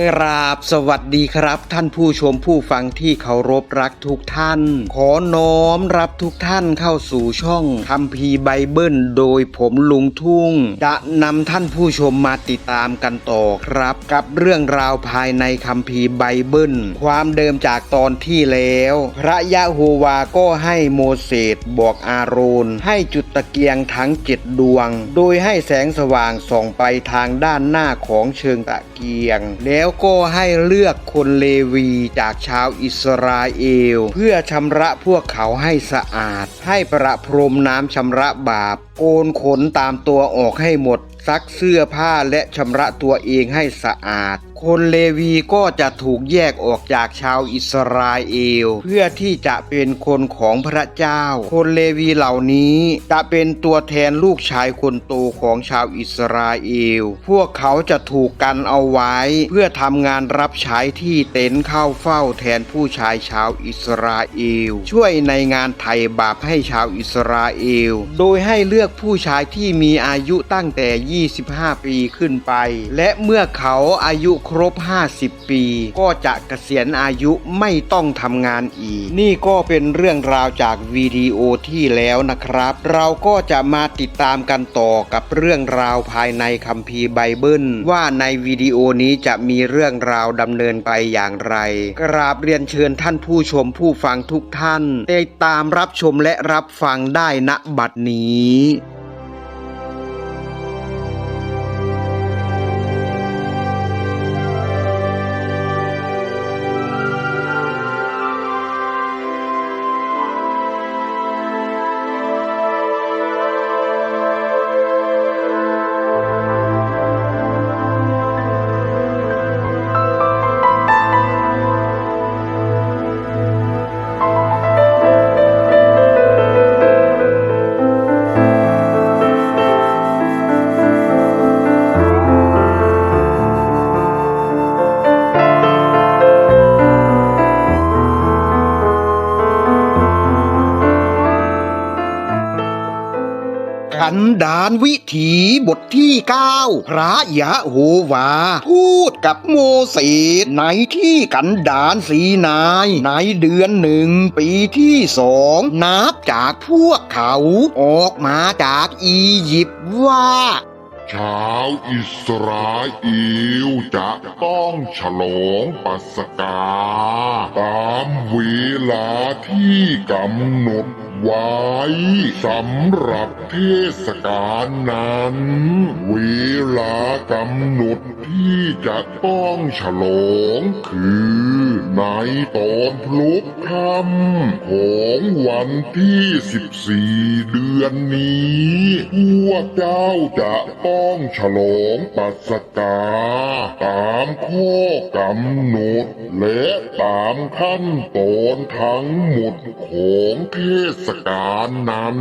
กราบสวัสดีครับ ท่านผู้ชมผู้ฟังที่เคารพรักทุกท่าน ขอน้อมรับทุกท่านเข้าสู่ช่องคัมภีร์ไบเบิลโดยผมลุงทุ่ง จะนำท่านผู้ชมมาติดตามกันต่อครับ กับเรื่องราวภายในคัมภีร์ไบเบิลความเดิมจากตอนที่แล้ว พระยะโฮวาก็ให้โมเสสบอกอาโรนให้จุดตะเกียงทั้งเจ็ดดวง โดยให้แสงสว่างส่องไปทางด้านหน้าของเชิงตะเกียงแล้วก็ให้เลือกคนเลวีจากชาวอิสราเอล เพื่อชำระพวกเขาให้สะอาด ให้ประพรมน้ำชำระบาป โกนขนตามตัวออกให้หมด ซักเสื้อผ้าและชำระตัวเองให้สะอาด คนเลวีก็จะถูกแยกออกจากชาวอิสราเอล เพื่อที่จะเป็นคนของพระเจ้า คนเลวีเหล่านี้จะเป็นตัวแทนลูกชายคนโตของชาวอิสราเอล พวกเขาจะถูกกันเอาไว้ เพื่อทำงานรับใช้ที่เต็นท์เข้าเฝ้าแทนผู้ชายชาวอิสราเอล ช่วยในงานไถ่บาปให้ชาวอิสราเอล โดยให้เลือกผู้ชายที่มีอายุตั้งแต่ 25 ปีขึ้นไป และเมื่อเขาอายุครบ 50 ปี ก็จะเกษียณอายุไม่ต้องทำงานอีก นี่ก็เป็นเรื่องราวจากวิดีโอที่แล้วนะครับ เราก็จะมาติดตามกันต่อกับเรื่องราวภายในคัมภีร์ไบเบิล ว่าในวิดีโอนี้จะมีเรื่องราวดำเนินไปอย่างไร กราบเรียนเชิญท่านผู้ชมผู้ฟังทุกท่านได้ตามรับชมและรับฟังได้ณบัดนี้ กันดานวิถีบทที่ 9 พระยะโฮวา พูดกับโมเสสในที่กันดานสีนาย ในเดือนหนึ่งปีที่สองนับจากพวกเขาออกมาจากอียิปต์ว่าชาวอิสราเอลจะต้องฉลองปัสกา ตามเวลาที่กำหนด ไว้สำหรับเทศกาลนั้น เวลากำหนดที่จะต้องฉลองคือในตอนพลุกค่ำของวันที่สิบสี่เดือนนี้ พวกเจ้าจะต้องฉลองปัสกา ตามข้อกำหนดและตามขั้นตอนทั้งหมดของเทศการนั้น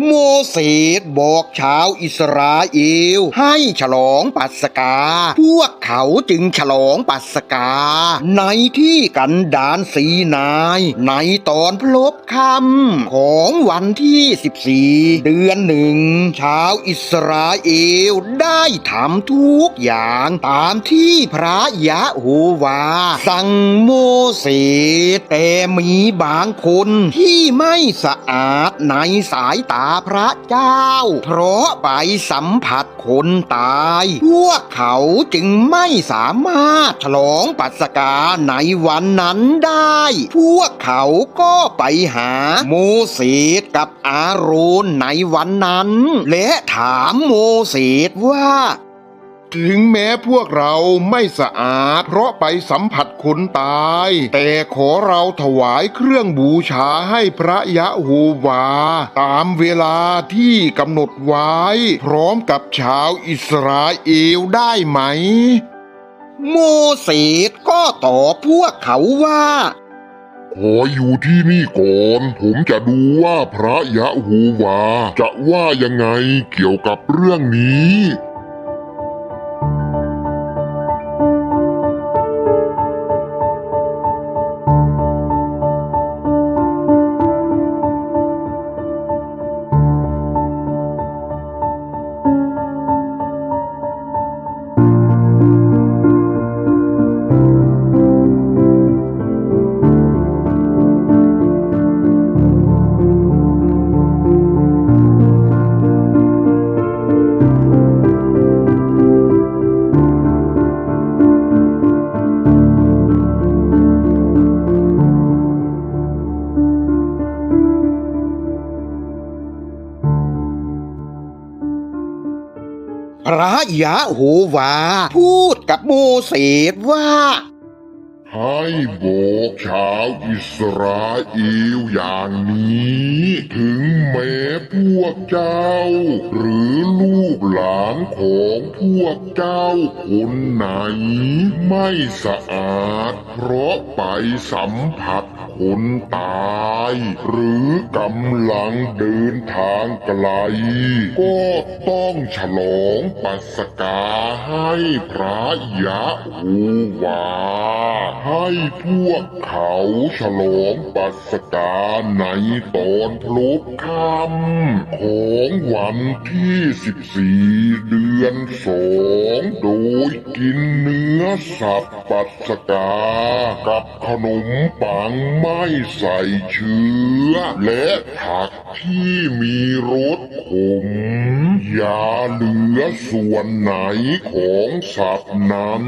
โมเสสบอกชาวอิสราเอล ให้ฉลองปัสกา พวกเขาจึงฉลองปัสกา ในที่กันดานสีนาย ในตอนพลบคำของวันที่ 14 เดือนหนึ่ง ชาวอิสราเอลได้ทำทุกอย่างตามที่พระยะโฮวา สั่งโมเสสแต่มีบางคนที่ไม่สะอาดในสายตาพระเจ้า เพราะไปสัมผัสคนตาย พวกเขาจึงไม่สามารถฉลองปัสกาในวันนั้นได้ พวกเขาก็ไปหาโมเสสกับอาโรนในวันนั้น และถามโมเสสว่า ถึงแม้พวกเราไม่สะอาด เพราะไปสัมผัสคนตาย แต่ขอเราถวายเครื่องบูชาให้พระยะโฮวา ตามเวลาที่กำหนดไว้ พร้อมกับชาวอิสราเอลได้ไหม โมเสสก็ตอบพวกเขาว่าขออยู่ที่นี่ก่อน ผมจะดูว่าพระยะโฮวา จะว่ายังไงเกี่ยวกับเรื่องนี้ พระยะโฮวา พูดกับโมเสสว่า ให้บอกชาวอิสราเอลอย่างนี้ ถึงแม้พวกเจ้า หรือลูกหลานของพวกเจ้าคนไหน ไม่สะอาดเพราะไปสัมผัสคนตาย หรือกำลังเดินทางไกล ก็ต้องฉลองปัสกาให้พระยะฮูวา ให้พวกเขาฉลองปัสกาในตอนพลบค่ำของวันที่สิบสี่เดือนสองโดยกินเนื้อสัตว์ปัสกากับขนมปังไม่ใส่เชื้อ และผักที่มีรสขม อย่าเหลือส่วนไหนของสัตว์นั้น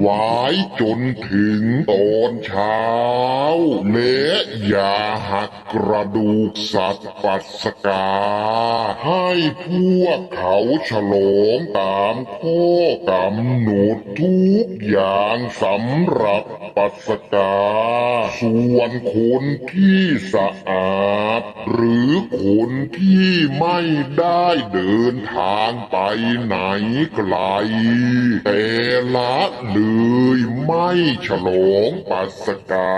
ไว้จนถึงตอนเช้า และอย่าหักกระดูกสัตว์ปัสกา ให้พวกเขาฉลองตามข้อกำหนดทุกอย่างสำหรับปัสกา ส่วนคนที่สะอาด หรือคนที่ไม่ได้เดินทางไปไหนไกล แต่ละเลยไม่ฉลองปัสกา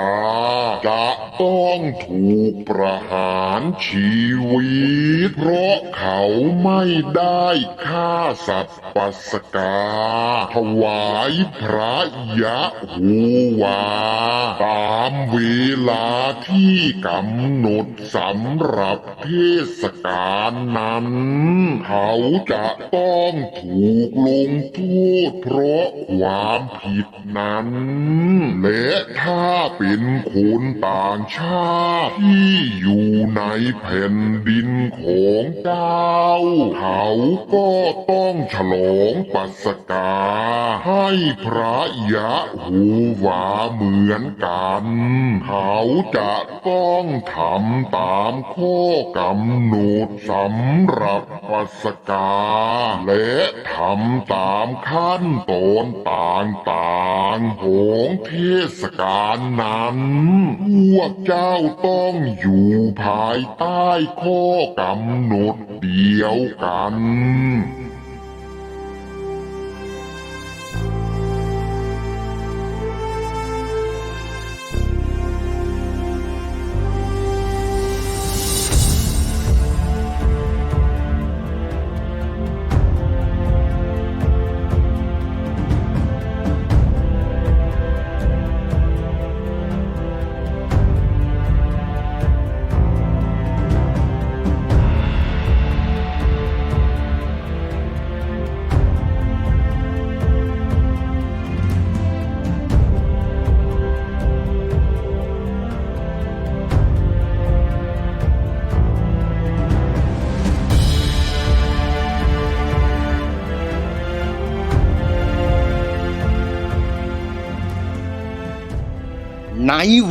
จะต้องถูกประหารชีวิต เพราะเขาไม่ได้ฆ่าสัตว์ปัสกา ถวายพระยะฮูวา ตามเวลาที่กำหนดสำหรับเทศกาลนั้น เขาจะต้องถูกลงโทษเพราะความผิดนั้น และถ้าเป็นคนต่างชาติที่อยู่ในแผ่นดินของเจ้า เขาก็ต้องฉลองปัสกา ให้พระยะฮูวาเหมือนกัน เขาจะต้องทำตามข้อกำหนดสำหรับปัสกา และทำตามขั้นตอนต่างๆของเทศกาลนั้น พวกเจ้าต้องอยู่ภายใต้ข้อกำหนดเดียวกัน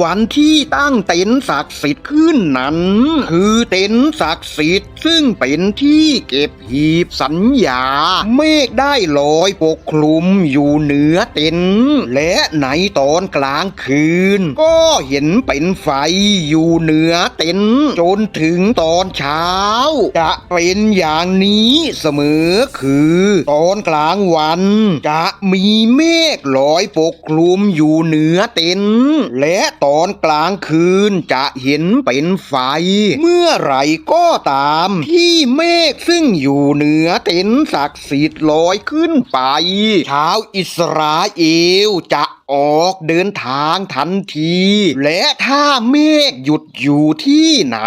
วันที่ตั้งเต็นท์ศักดิ์สิทธิ์ขึ้นนั้น คือเต็นท์ศักดิ์สิทธิ์ซึ่งเป็นที่เก็บหีบสัญญา เมฆได้ลอยปกคลุมอยู่เหนือเต็นท์และในตอนกลางคืน ก็เห็นเป็นไฟอยู่เหนือเต็นท์จนถึงตอนเช้า จะเป็นอย่างนี้เสมอคือ ตอนกลางวัน จะมีเมฆลอยปกคลุมอยู่เหนือเต็นท์และตอนกลางคืนจะเห็นเป็นไฟ เมื่อไหร่ก็ตาม ที่เมฆซึ่งอยู่เหนือเต็นศักดิ์สิทธิ์ลอยขึ้นไปชาวอิสราเอลจะออกเดินทางทันที และถ้าเมฆหยุดอยู่ที่ไหน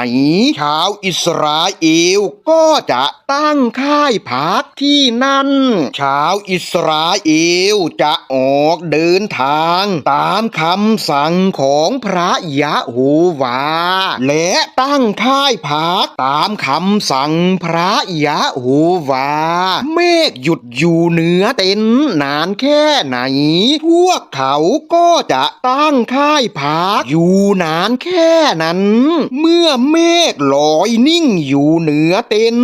ชาวอิสราเอลก็จะตั้งค่ายพักที่นั่น ชาวอิสราเอลจะออกเดินทาง ตามคำสั่งของพระยะโฮวา และตั้งค่ายพักตามคำสั่งพระยะโฮวา เมฆหยุดอยู่เหนือเต็นนานแค่ไหน พวกเขาก็จะตั้งค่ายพักอยู่นานแค่นั้น เมื่อเมฆลอยนิ่งอยู่เหนือเต็น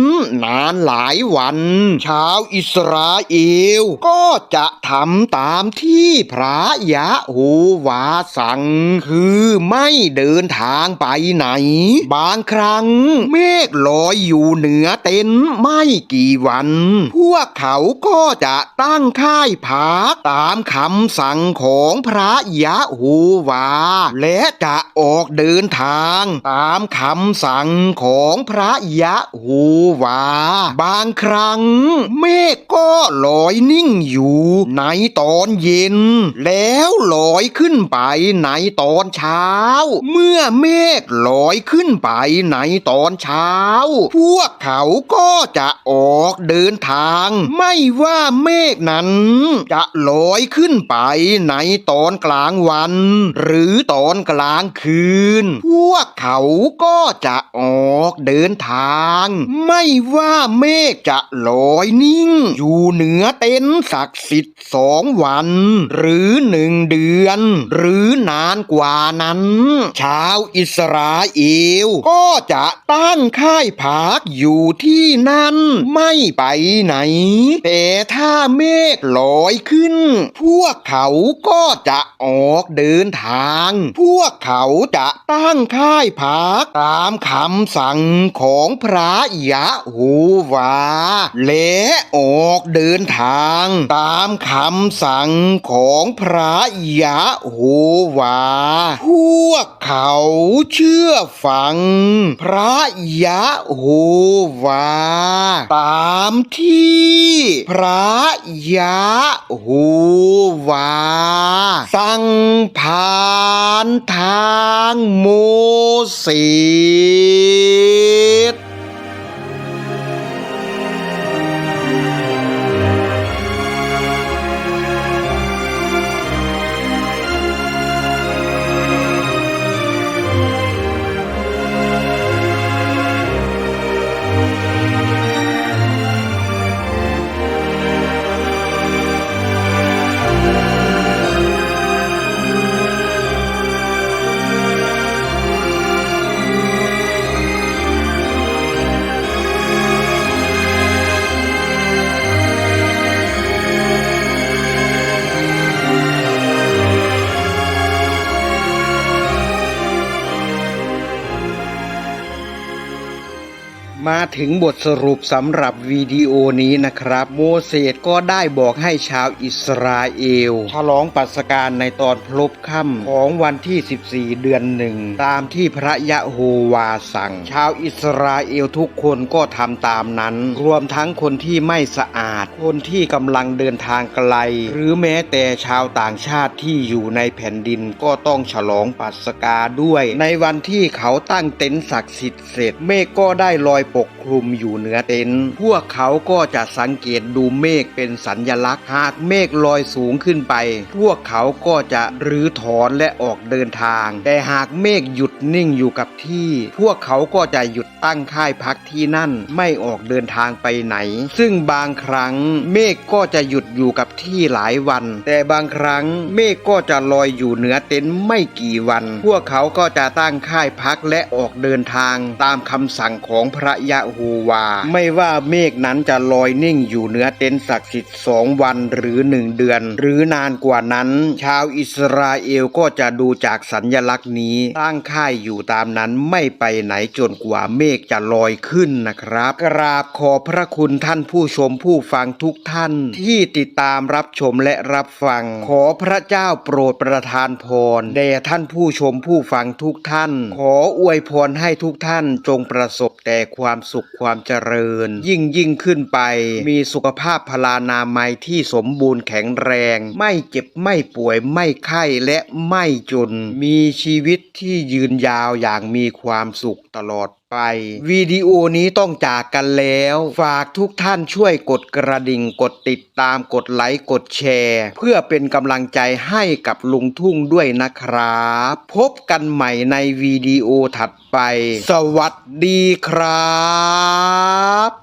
นานหลายวันชาวอิสราเอลก็จะทำตามที่พระยะโฮวาสั่งคือไม่เดินทางไปไหน บางครั้ง เมฆลอยอยู่เหนือเต็นท์ไม่กี่วัน พวกเขาก็จะตั้งค่ายพักตามคำสั่งของพระยะโฮวา และจะออกเดินทางตามคำสั่งของพระยะโฮวา บางครั้ง เมฆก็ลอยนิ่งอยู่ในตอนเย็น แล้วลอยขึ้นไปในตอนเช้า เมื่อเมฆลอยขึ้นไปในตอนเช้า พวกเขาก็จะออกเดินทาง ไม่ว่าเมฆนั้น จะลอยขึ้นไปในตอนกลางวัน หรือตอนกลางคืน พวกเขาก็จะออกเดินทาง ไม่ว่าเมฆจะลอยนิ่ง อยู่เหนือเต็นท์ศักดิ์สิทธิ์สองวัน หรือหนึ่งเดือน หรือนานกว่านั้น ชาวอิสราเอลก็จะตั้งค่ายพักอยู่ที่นั่น ไม่ไปไหน แต่ถ้าเมฆลอยขึ้น พวกเขาก็จะออกเดินทาง พวกเขาจะตั้งค่ายพักตามคำสั่งของพระยะโฮวา และออกเดินทาง ตามคำสั่งของพระยะโฮวาพวกเขาเชื่อฟัง พระยะโฮวา ตามที่ พระยะโฮวา สั่งผ่านทางโมเสส มาถึงบทสรุปสำหรับวิดีโอนี้นะครับ โมเสสก็ได้บอกให้ชาวอิสราเอล ฉลองปัสการในตอนพลบค่ำของวันที่ 14 เดือนหนึ่ง ตามที่พระยะโฮวาสั่ง ชาวอิสราเอลทุกคนก็ทำตามนั้น รวมทั้งคนที่ไม่สะอาด คนที่กำลังเดินทางไกล หรือแม้แต่ชาวต่างชาติที่อยู่ในแผ่นดินก็ต้องฉลองปัสกาด้วย ในวันที่เขาตั้งเต็นท์ศักดิ์สิทธิ์เสร็จเมฆก็ได้ลอยปกคลุมอยู่เหนือเต็นท์พวกเขาก็จะสังเกตดูเมฆเป็นสัญญลักษณ์ หากเมฆลอยสูงขึ้นไป พวกเขาก็จะรื้อถอนและออกเดินทาง แต่หากเมฆหยุดนิ่งอยู่กับที่ พวกเขาก็จะหยุดตั้งค่ายพักที่นั่นไม่ออกเดินทางไปไหน ซึ่งบางครั้งเมฆก็จะหยุดอยู่กับที่หลายวัน แต่บางครั้งเมฆก็จะลอยอยู่เหนือเต็นท์ไม่กี่วัน พวกเขาก็จะตั้งค่ายพักและออกเดินทางตามคำสั่งของพระยะโฮวา ไม่ว่าเมฆนั้นจะลอยนิ่งอยู่เหนือเต็นท์ศักดิ์สิทธิ์สองวันหรือหนึ่งเดือน หรือนานกว่านั้น ชาวอิสราเอลก็จะดูจากสัญญลักษณ์นี้ตั้งค่ายอยู่ตามนั้นไม่ไปไหนจนกว่าเมฆจะลอยขึ้นนะครับ กราบขอพระคุณท่านผู้ชมผู้ฟังทุกท่าน ที่ติดตามรับชมและรับฟัง ขอพระเจ้าโปรดประทานพรแด่ท่านผู้ชมผู้ฟังทุกท่าน ขออวยพรให้ทุกท่านจงประสบแต่ความความสุขความเจริญ ยิ่งยิ่งขึ้นไป มีสุขภาพพลานามัยที่สมบูรณ์แข็งแรง ไม่เจ็บไม่ป่วยไม่ไข้และไม่จน มีชีวิตที่ยืนยาวอย่างมีความสุขตลอด ไปวิดีโอนี้ต้องจากกันแล้ว ฝากทุกท่านช่วยกดกระดิ่งกดติดตามกดไลค์กดแชร์ เพื่อเป็นกำลังใจให้กับลุงทุ่งด้วยนะครับ พบกันใหม่ในวิดีโอถัดไป สวัสดีครับ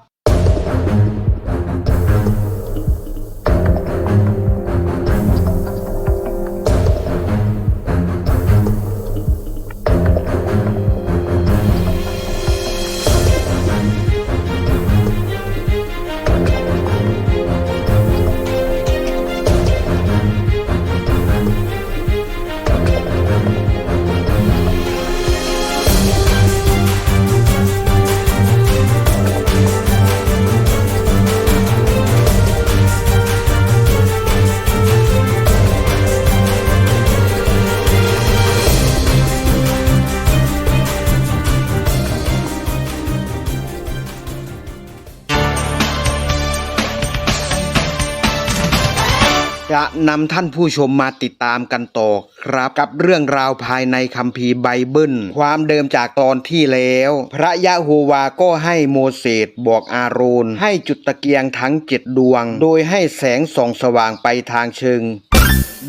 นำท่านผู้ชมมาติดตามกันต่อครับ กับเรื่องราวภายในคัมภีร์ไบเบิล ความเดิมจากตอนที่แล้ว พระยะโฮวาก็ให้โมเสสบอกอาโรน ให้จุดตะเกียงทั้งเจ็ดดวง โดยให้แสงส่องสว่างไปทางเชิง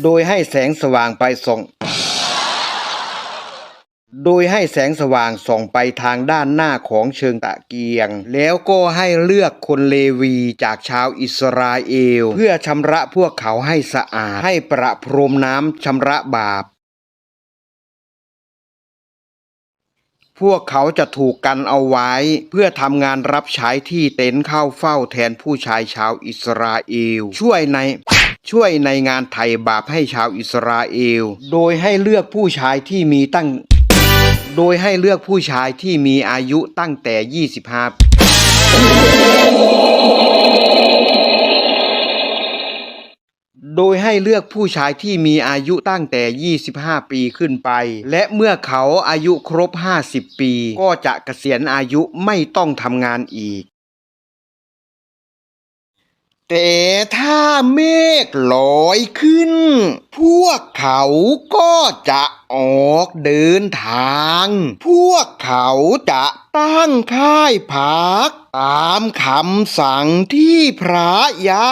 โดยให้แสงสว่างไปส่อง โดยให้แสงสว่างส่องไปทางด้านหน้าของเชิงตะเกียง แล้วก็ให้เลือกคนเลวีจากชาวอิสราเอล เพื่อชำระพวกเขาให้สะอาด ให้ประพรมน้ำชำระบาป พวกเขาจะถูกกันเอาไว้ เพื่อทำงานรับใช้ที่เต็นท์เข้าเฝ้าแทนผู้ชายชาวอิสราเอล ช่วยในช่วยในงานไถ่บาปให้ชาวอิสราเอล โดยให้เลือกผู้ชายที่มีตั้ง โดยให้เลือกผู้ชายที่มีอายุตั้งแต่ 25 โดยให้เลือกผู้ชายที่มีอายุตั้งแต่ 25 ปีขึ้นไป และเมื่อเขาอายุครบ 50 ปี ก็จะเกษียณอายุไม่ต้องทำงานอีก แต่ถ้าเมฆลอยขึ้น พวกเขาก็จะออกเดินทาง พวกเขาจะตั้งค่ายพัก ตามคำสั่งที่พระยะ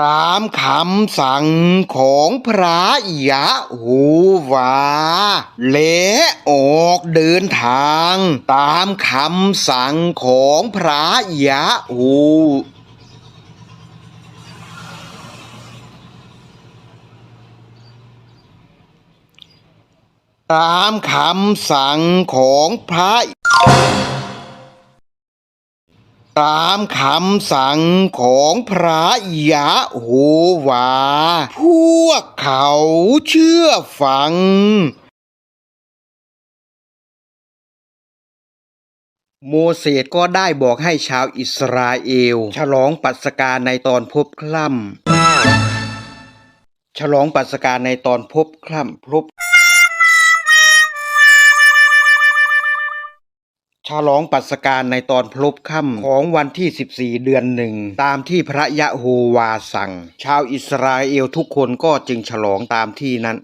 ตามคำสั่งของพระยะโฮวาและออกเดินทาง ตามคำสั่งของพระยะโฮตามคำสั่งของพระ ตามคำสั่งของพระยะโฮวา พวกเขาเชื่อฟัง โมเสสก็ได้บอกให้ชาวอิสราเอล ฉลองปัสกาในตอนพบคล่ำ ฉลองปัสกาในตอนพบคล่ำพบ ฉลองปัสการในตอนพลบค่ำของวันที่ 14 เดือนหนึ่ง ตามที่พระยะโฮวาสั่ง ชาวอิสราเอลทุกคนก็จึงฉลองตามที่นั้น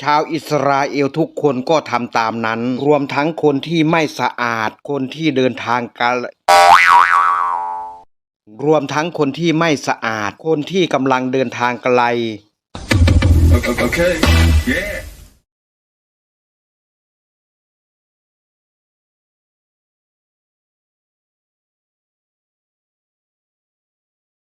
ชาวอิสราเอลทุกคนก็ทำตามนั้น รวมทั้งคนที่ไม่สะอาด คนที่เดินทางไกลรวมทั้งคนที่ไม่สะอาด คนที่กำลังเดินทางไกล Okay. Yeah.